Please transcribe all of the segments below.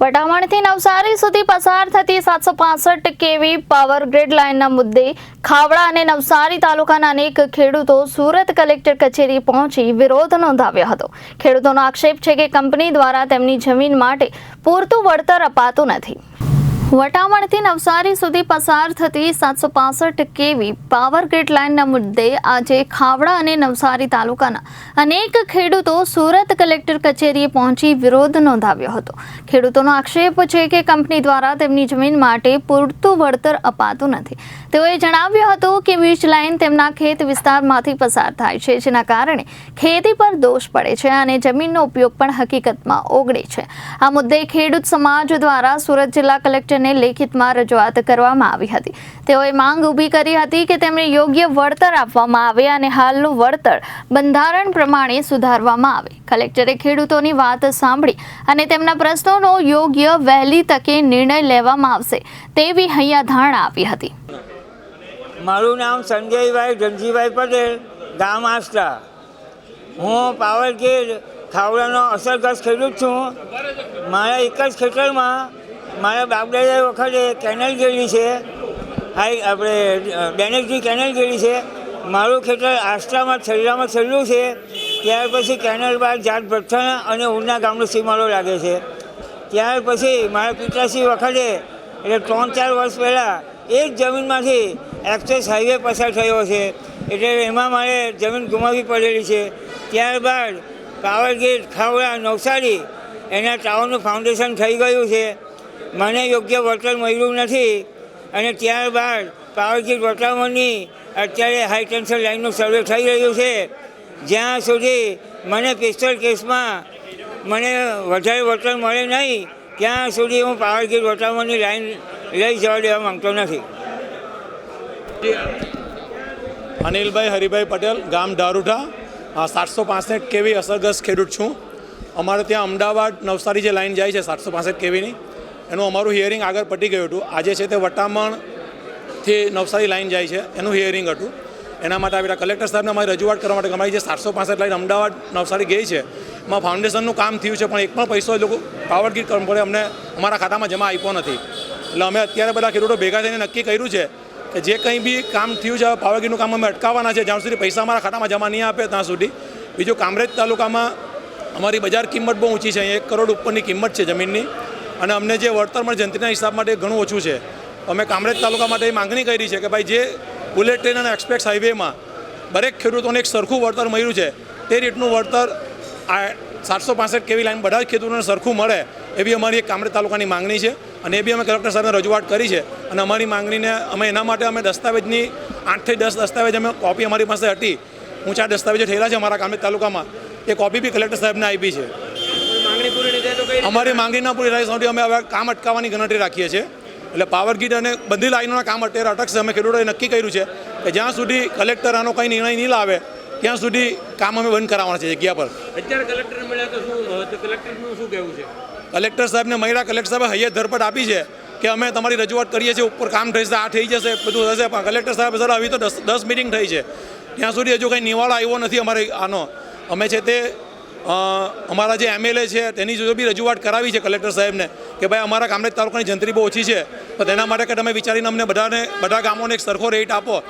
વટામણથી નવસારી સુધી પસાર થતી સાતસો પાસઠ કેવી પાવર ગ્રીડ લાઇનના મુદ્દે ખાવડા અને નવસારી તાલુકાના અનેક ખેડૂતો સુરત કલેક્ટર કચેરી પહોંચી વિરોધ નોંધાવ્યો હતો. ખેડૂતોનો આક્ષેપ છે કે કંપની દ્વારા તેમની જમીન માટે પૂરતું વળતર અપાતું નથી. વટામણથી નવસારી સુધી પસાર થતી સાતસો પાસઠ કેવી પાવર ગ્રીડ લાઇનના મુદ્દે આજે ખાવડા અને નવસારી તાલુકાના અનેક ખેડૂતો સુરત કલેક્ટર કચેરીએ પહોંચી વિરોધ નોંધાવ્યો હતો. ખેડૂતોનો આક્ષેપ છે કે કંપની દ્વારા તેમની જમીન માટે પૂરતું વળતર અપાતું નથી. તેઓએ જણાવ્યું હતું કે વીજ લાઇન તેમના ખેત વિસ્તારમાંથી પસાર થાય છે, જેના કારણે ખેતી પર દોષ પડે છે અને જમીનનો ઉપયોગ પણ હકીકતમાં ઓગળે છે. આ મુદ્દે ખેડૂત સમાજ દ્વારા સુરત જિલ્લા કલેક્ટરને લેખિતમાં રજૂઆત કરવામાં આવી હતી. તેઓએ માંગ ઊભી કરી હતી કે તેમને યોગ્ય વળતર આપવામાં આવે અને હાલનું વળતર બંધારણ પ્રમાણે સુધારવામાં આવે. કલેક્ટરે ખેડૂતોની વાત સાંભળી અને તેમના પ્રશ્નોનો યોગ્ય વહેલી તકે નિર્ણય લેવામાં આવશે તેવી હૈયાધારણા આપી હતી. મારું નામ સંજયભાઈ ધનજીભાઈ પટેલ, ગામ આસ્ટા હું પાવરગીર ખાવડાનો અસરગ્રસ્ત ખેડૂત છું. મારા એક જ ખેતરમાં મારા બાપદાદા વખતે કેનલ ગયેલી છે. હાઈ આપણે બેનેકજી કેનલ ગયેલી છે. મારું ખેતર આસ્થામાં છેલ્લામાં છેલ્લું છે. ત્યાર પછી કેનલ બાદ જાત ભઠ્ઠા અને ઉના ગામનો સીમાડો લાગે છે. ત્યાર પછી મારા પિતાશ્રી વખતે, એટલે ત્રણ ચાર વર્ષ પહેલાં, એ જ જમીનમાંથી એક્સેસ હાઈવે પસાર થયો છે. એટલે એમાં મારે જમીન ગુમાવવી પડેલી છે. ત્યારબાદ પાવર ખાવડા, નવસારી એના ટાવરનું ફાઉન્ડેશન થઈ ગયું છે. મને યોગ્ય વળતર મળ્યું નથી અને ત્યારબાદ પાવરગીર ગેટ અત્યારે હાઈ ટેન્શન લાઇનનું સર્વે થઈ રહ્યું છે. જ્યાં સુધી મને પિસ્તોલ કેસમાં મને વધારે વળતર મળે નહીં, ત્યાં સુધી હું પાવરગીર ગેટ વટાવણની લાઈન લઈ જવા દેવા માંગતો નથી. અનિલભાઈ, હરિભાઈ પટેલ, ગામ દારૂઠા સાતસો પાસઠ કેવી અસરગ્રસ્ત ખેડૂત છું. અમારે ત્યાં અમદાવાદ નવસારી જે લાઈન જાય છે, સાતસો પાસઠ કેવીની. એનું અમારું હિયરિંગ આગળ પટી ગયું હતું. આજે છે તે વટામણથી નવસારી લાઈન જાય છે. એનું હિયરિંગ હતું. એના માટે આવેલા કલેક્ટર સાહેબને અમારી રજૂઆત કરવા માટે અમારી જે સાતસો પાસઠ લાઈન અમદાવાદ, નવસારી ગઈ છે, એમાં ફાઉન્ડેશનનું કામ થયું છે, પણ એક પણ પૈસો લોકો પાવર ગીટ કંપની અમને અમારા ખાતામાં જમા આપ્યો નથી. એટલે અમે અત્યારે બધા ખેડૂતો ભેગા થઈને નક્કી કર્યું છે કે જે કંઈ બી કામ થયું છે પાવરગીરનું કામ અમે અટકાવવાના છે. જ્યાં સુધી પૈસા અમારા ખાતામાં જમા નહીં આપે ત્યાં સુધી. બીજું કામરેજ તાલુકામાં અમારી બજાર કિંમત બહુ ઊંચી છે. એક કરોડ ઉપરની કિંમત છે જમીનની. અને અમને જે વળતર મળે જનતીના હિસાબ માટે ઘણું ઓછું છે. અમે કામરેજ તાલુકા માટે એ માંગણી કરી છે કે ભાઈ જે બુલેટ ટ્રેન અને એક્સપ્રેસ હાઈવેમાં દરેક ખેડૂતોને એક સરખું વળતર મળ્યું છે, તે રીતનું વળતર આ સાતસો પાસઠ કેવી લાઈન બધા જ ખેડૂતોને સરખું મળે એવી અમારી એક કામરેજ તાલુકાની માંગણી છે અને એ બી અમે કલેક્ટર સાહેબને રજૂઆત કરી છે અને અમારી માંગણીને અમે એના માટે અમે દસ્તાવેજની આઠથી દસ દસ્તાવેજ અમે કોપી અમારી પાસે હતી. ઊંચા દસ્તાવેજો થયેલા છે અમારા કામરેજ તાલુકામાં. એ કોપી બી કલેક્ટર સાહેબને આપી છે. અમારી માંગણી ના પૂરી થાય સુધી અમે હવે કામ અટકાવવાની ગણતરી રાખીએ છીએ. એટલે પાવર ગ્રીડ અને બધી લાઈનોના કામ અત્યારે અટકશે અમે ખેડૂતોએ નક્કી કર્યું છે કે જ્યાં સુધી કલેક્ટર આનો કંઈ નિર્ણય નહીં લાવે ત્યાં સુધી કામ અમે બંધ કરાવવાના છે જગ્યા પર. અત્યારે કલેક્ટર મળ્યા તો શું કલેક્ટરનું શું કહેવું છે? કલેક્ટર સાહેબને મહિલા કલેક્ટર સાહેબે હૈયત ધરપટ આપી છે કે અમે તમારી રજૂઆત કરીએ છીએ ઉપર કામ થશે આ થઈ જશે બધું થશે પણ કલેક્ટર સાહેબ સર આવી તો દસ દસ મિટિંગ થઈ છે. ત્યાં સુધી હજુ કંઈ નિવાળો આવ્યો નથી અમારે આનો. અમે છે તે અમારા જે એમએલએ છે, તેની જો બી રજૂઆત કરાવી છે કલેક્ટર સાહેબને કે ભાઈ અમારા કામરેજ તાલુકાની જંત્રી બહુ ઓછી છે, તો તેના માટે કે તમે વિચારીને અમને બધાને, બધા ગામોને એક સરખો રેટ આપો.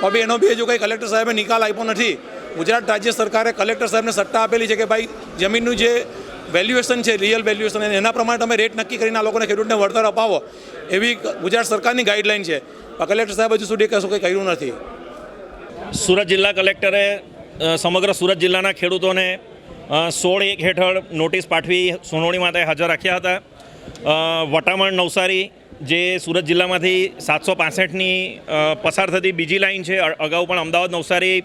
તો બી એનો બી હજુ કંઈ કલેક્ટર સાહેબે નિકાલ આપ્યો નથી. ગુજરાત રાજ્ય સરકારે કલેક્ટર સાહેબને સત્તા આપેલી છે કે ભાઈ જમીનનું જે વેલ્યુએશન છે રિયલ વેલ્યુએશન એના પ્રમાણે તમે રેટ નક્કી કરીને આ લોકોને ખેડૂતને વળતર અપાવો. એવી ગુજરાત સરકારની ગાઈડલાઇન છે. પણ કલેક્ટર સાહેબ હજુ સુધી કશું કંઈ કર્યું નથી. સુરત જિલ્લા કલેક્ટરે સમગ્ર સુરત જિલ્લાના ખેડૂતોને સોળ એક હેઠળ નોટિસ પાઠવી સુનાવણી માટે હાજર રાખ્યા હતા. વટામણ નવસારી જે સુરત જિલ્લામાંથી સાતસો પાસઠની પસાર થતી બીજી લાઇન છે અગાઉ પણ અમદાવાદ નવસારી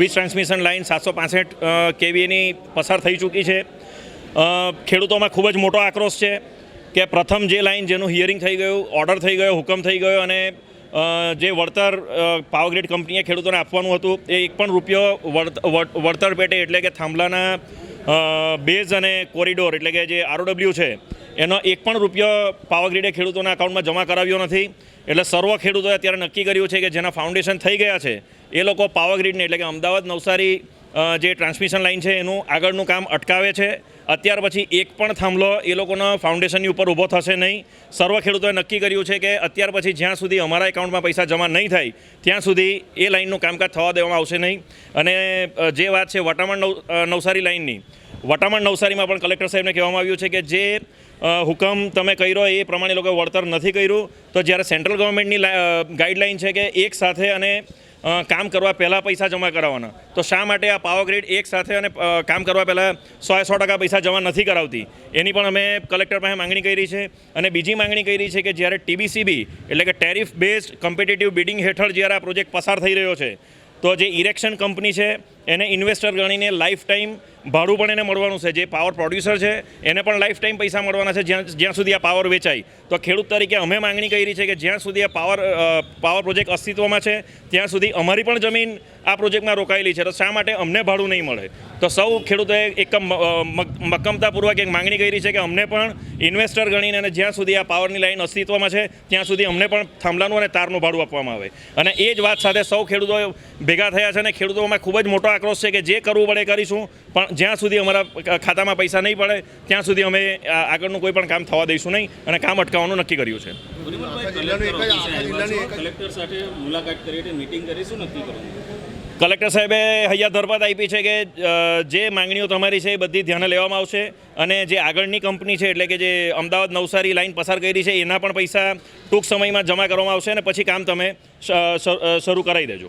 વીજ ટ્રાન્સમિશન લાઇન સાતસો પાસઠ કેવીની પસાર થઈ ચૂકી છે. ખેડૂતોમાં ખૂબ જ મોટો આક્રોશ છે કે પ્રથમ જે લાઇન જેનું હિયરિંગ થઈ ગયું ઓર્ડર થઈ ગયો, હુકમ થઈ ગયો અને જે વળતર પાવરગ્રીડ કંપનીએ ખેડૂતોને આપવાનું હતું, એ એક પણ રૂપિયો વળતર પેટે એટલે કે થાંભલાના બેઝ અને કોરિડોર એટલે કે જે આરઓડબ્લ્યુ છે, એનો એક પણ રૂપિયો પાવરગ્રીડે ખેડૂતોના અકાઉન્ટમાં જમા કરાવ્યો નથી. એટલે સર્વ ખેડૂતોએ અત્યારે નક્કી કર્યું છે કે જેના ફાઉન્ડેશન થઈ ગયા છે, એ લોકો પાવરગ્રીડને એટલે કે અમદાવાદ નવસારી જે ટ્રાન્સમિશન લાઇન છે, એનું આગળનું કામ અટકાવે છે. અત્યાર પછી એક પણ થાંભલો એ લોકોના ફાઉન્ડેશનની ઉપર ઊભો થશે નહીં. સર્વ ખેડૂતોએ નક્કી કર્યું છે કે અત્યાર પછી જ્યાં સુધી અમારા એકાઉન્ટમાં પૈસા જમા નહીં થાય, ત્યાં સુધી એ લાઇનનું કામકાજ થવા દેવામાં આવશે નહીં. અને જે વાત છે વટામણ નવ નવસારી લાઇનની વટામણ નવસારીમાં પણ કલેક્ટર સાહેબને કહેવામાં આવ્યું છે કે જે હુકમ તમે કર્યો એ પ્રમાણે લોકોએ વળતર નથી કર્યું. તો જ્યારે સેન્ટ્રલ ગવર્મેન્ટની ગાઈડલાઇન છે કે એક સાથે અને કામ કરવા પહેલાં પૈસા જમા કરાવવાના. તો શા માટે આ પાવર ગ્રીડ એક સાથે અને કામ કરવા પહેલાં સો સો ટકા પૈસા જમા નથી કરાવતી? એની પણ અમે કલેક્ટર પાસે માંગણી કરી છે અને બીજી માંગણી કરી છે કે જ્યારે ટીબીસીબી એટલે કે ટેરિફ બેઝ કોમ્પિટેટિવ બિડિંગ હેઠળ જ્યારે આ પ્રોજેક્ટ પસાર થઈ રહ્યો છે, તો જે ઇરેક્શન કંપની છે એને ઇન્વેસ્ટર ગણીને લાઈફ ટાઈમ ભાડું પણ એને મળવાનું છે. જે પાવર પ્રોડ્યુસર છે, એને પણ લાઈફ ટાઈમ પૈસા મળવાના છે. જ્યાં જ્યાં સુધી આ પાવર વેચાય. તો ખેડૂત તરીકે અમે માંગણી કરી છે કે જ્યાં સુધી આ પાવર પાવર પ્રોજેક્ટ અસ્તિત્વમાં છે, ત્યાં સુધી અમારી પણ જમીન આ પ્રોજેક્ટમાં રોકાયેલી છે. તો શા માટે અમને ભાડું નહીં મળે? તો સૌ ખેડૂતોએ એક મક- મક્કમતાપૂર્વક એક માંગણી કરી છે કે અમને પણ ઇન્વેસ્ટર ગણીને અને જ્યાં સુધી આ પાવરની લાઈન અસ્તિત્વમાં છે, ત્યાં સુધી અમને પણ થાંભલાનું અને તારનું ભાડું આપવામાં આવે. અને એ જ વાત સાથે સૌ ખેડૂતો ભેગા થયા છે અને ખેડૂતોમાં ખૂબ જ મોટો આક્રોશ છે કે જે કરવું પડે કરીશું. પણ જ્યાં સુધી અમારા ખાતામાં પૈસા નહીં પડે ત્યાં સુધી અમે આગળનું કોઈ પણ કામ થવા દઈશું નહીં અને કામ અટકાવવાનું નક્કી કર્યું છે. કલેક્ટર સાથે મુલાકાત કરી મીટિંગ કરી નક્કી કર્યું કલેક્ટર સાહેબે હૈયા ધરપત આપી છે કે જે માંગણીઓ તમારી છે એ બધી ધ્યાને લેવામાં આવશે અને જે આગળની કંપની છે એટલે કે જે અમદાવાદ નવસારી લાઈન પસાર કરી છે એના પણ પૈસા ટૂંક સમયમાં જમા કરવામાં આવશે અને પછી કામ તમે શરૂ કરાવી દેજો.